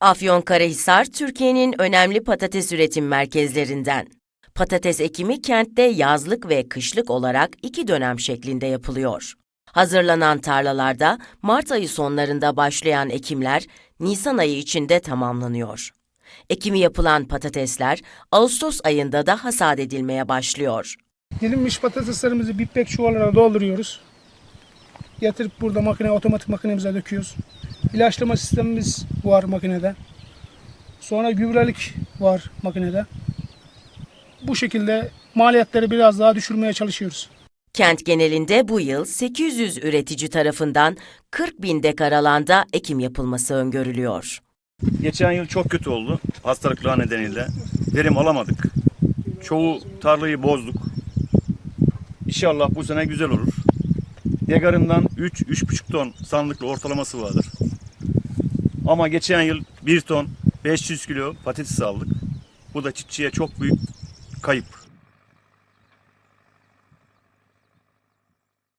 Afyonkarahisar, Türkiye'nin önemli patates üretim merkezlerinden. Patates ekimi kentte yazlık ve kışlık olarak iki dönem şeklinde yapılıyor. Hazırlanan tarlalarda Mart ayı sonlarında başlayan ekimler Nisan ayı içinde tamamlanıyor. Ekimi yapılan patatesler Ağustos ayında da hasat edilmeye başlıyor. Dilimmiş patateslerimizi bipek çuvallara dolduruyoruz. Getirip burada makine, otomatik makinemize döküyoruz. İlaçlama sistemimiz var makinede. Sonra gübrelik var makinede. Bu şekilde maliyetleri biraz daha düşürmeye çalışıyoruz. Kent genelinde bu yıl 800 üretici tarafından 40 bin dekar alanda ekim yapılması öngörülüyor. Geçen yıl çok kötü oldu hastalıklar nedeniyle. Verim alamadık. Çoğu tarlayı bozduk. İnşallah bu sene güzel olur. Degarından 3-3,5 ton sandıklı ortalaması vardır. Ama geçen yıl 1 ton 500 kilo patates aldık. Bu da çiftçiye çok büyük kayıp.